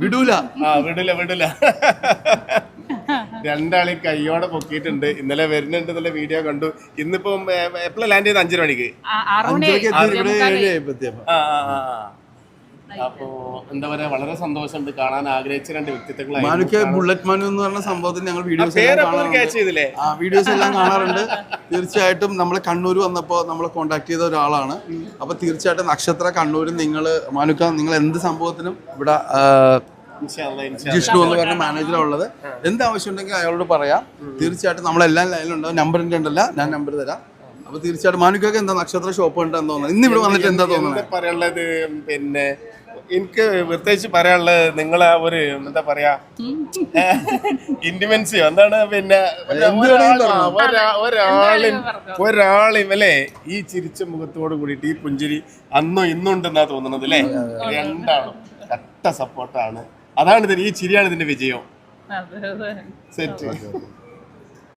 വിടൂല. ആ വിടില്ല വിടില്ല രണ്ടാളി കയ്യോടെ പൊക്കിയിട്ടുണ്ട്. ഇന്നലെ വരുന്നുണ്ട് എന്നുള്ള വീഡിയോ കണ്ടു. ഇന്നിപ്പോ എപ്പോഴാണ് ലാൻഡ് ചെയ്ത്? അഞ്ചര മണിക്ക്. അഞ്ചരക്ക് എത്തി ഇവിടെ ഏഴ് ആയപ്പോഴത്തേക്കും. ആ ആ ആ, ആ. അപ്പോ എന്താ പറയാ വളരെ സന്തോഷമുണ്ട്. കാണാൻ ആഗ്രഹിച്ച രണ്ട് വ്യക്തിത്വങ്ങളാണ് മാനുക്ക് ബുള്ളറ്റ് മാൻ എന്ന് പറഞ്ഞ സംഭവത്തിൽ ഞങ്ങൾ വീഡിയോസ് ആ വീഡിയോസ് എല്ലാം കാണാറുണ്ട്. തീർച്ചയായിട്ടും നമ്മൾ കണ്ണൂർ വന്നപ്പോൾ നമ്മളെ കോണ്ടാക്ട് ചെയ്ത ഒരാളാണ്. അപ്പൊ തീർച്ചയായിട്ടും നക്ഷത്ര കണ്ണൂരിൽ നിങ്ങൾ മാനുക്ക നിങ്ങൾ എന്ത് സംഭവത്തിനും ഇവിടെ. ജിഷ്ണു എന്ന് പറഞ്ഞ മാനേജറാണ് ഉള്ളത്. എന്ത് ആവശ്യം ഉണ്ടെങ്കിൽ അയാളോട് പറയാം. തീർച്ചയായിട്ടും നമ്മളെല്ലാം ലൈനിലുണ്ടാവും നമ്പർ എന്റെ ഉണ്ടല്ല. ഞാൻ നമ്പർ തരാം. അപ്പൊ തീർച്ചയായിട്ടും മാനുക്കൊക്കെ എന്താ നക്ഷത്ര ഷോപ്പ് ഉണ്ടെന്ന് തോന്നുന്നത് ഇന്ന് ഇവിടെ വന്നിട്ട് എന്താ തോന്നുന്നത് പറയാനുള്ളത് പിന്നെ എനിക്ക് പ്രത്യേകിച്ച് പറയാനുള്ളത് നിങ്ങളെ ഒരു എന്താ പറയാ ഇന്റിമൻസിയോ എന്താണ് പിന്നെ ഒരാ- ഒരാ- ഒരാളും ഒരാളും അല്ലേ? ഈ ചിരിച്ച മുഖത്തോട് കൂടിയിട്ട് ഈ പുഞ്ചിരി അന്നും ഇന്നും ഉണ്ടെന്നാ തോന്നുന്നത് അല്ലേ? രണ്ടാളും കട്ട സപ്പോർട്ടാണ് അതാണ് ഇതിന് ഈ ചിരിയാണ് ഇതിന്റെ വിജയം. സെറ്റ്